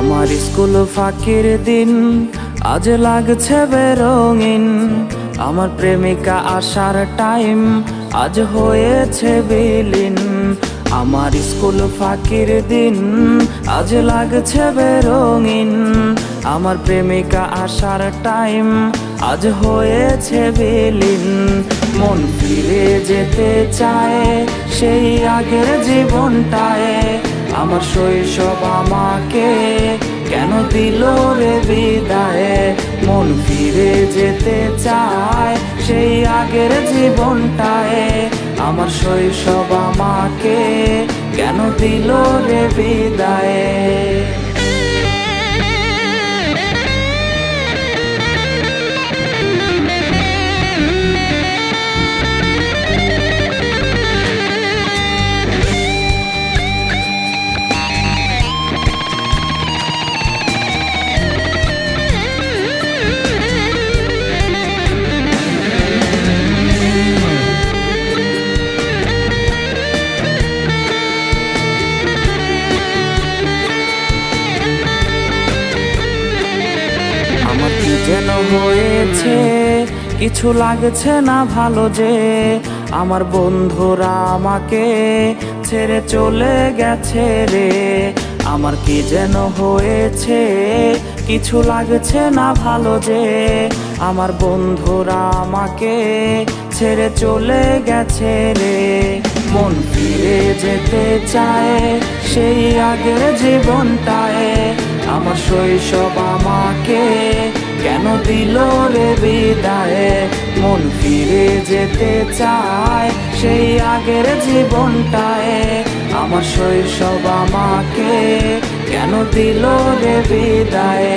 School ফাঁকির দিন, আজ লাগছে বেরঙিন। আমার প্রেমিকা আসার টাইম, আজ হয়েছে বিলীন। আমার স্কুল ফাঁকির দিন, আজ লাগছে বেরঙিন। আমার প্রেমিকা আসার টাইম, আজ হয়েছে বিলীন। মন ফিরে যেতে চায় সেই আগের জীবনটায়। আমার শৈশব আমাকে কেন দিল রে বিদায়? মন ফিরে যেতে চায় সেই আগের জীবনটায়। আমার শৈশব আমাকে কেন দিল রে বিদায়? আমার কি যেন হয়েছে, কিছু লাগছে না ভালো যে। আমার বন্ধুরা আমাকে ছেড়ে চলে গেছে রে। আমার কি যেন হয়েছে, কিছু লাগছে না ভালো যে। আমার বন্ধুরা আমাকে ছেড়ে চলে গেছে রে। মন ফিরে যেতে চায় সেই আগের জীবনটায়। আমার শৈশব আমাকে কেন দিল রে বিদায়, মন ফিরে যেতে চায় সেই আগের জীবনটায়। আমার শৈশব আমাকে কেন দিল রে বিদায়?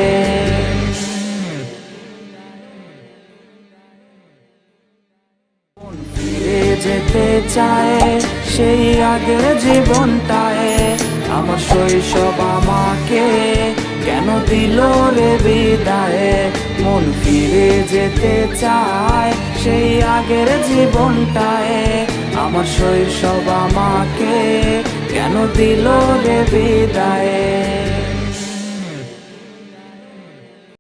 যেতে চায় সেই আগের জীবনটায়। আমার শৈশব আমাকে দিল রে বিদায়ে, মন ফিরে যেতে চায় সেই আগের জীবনটায়। আমার শৈশব আমাকে কেন দিল রে বিদায়?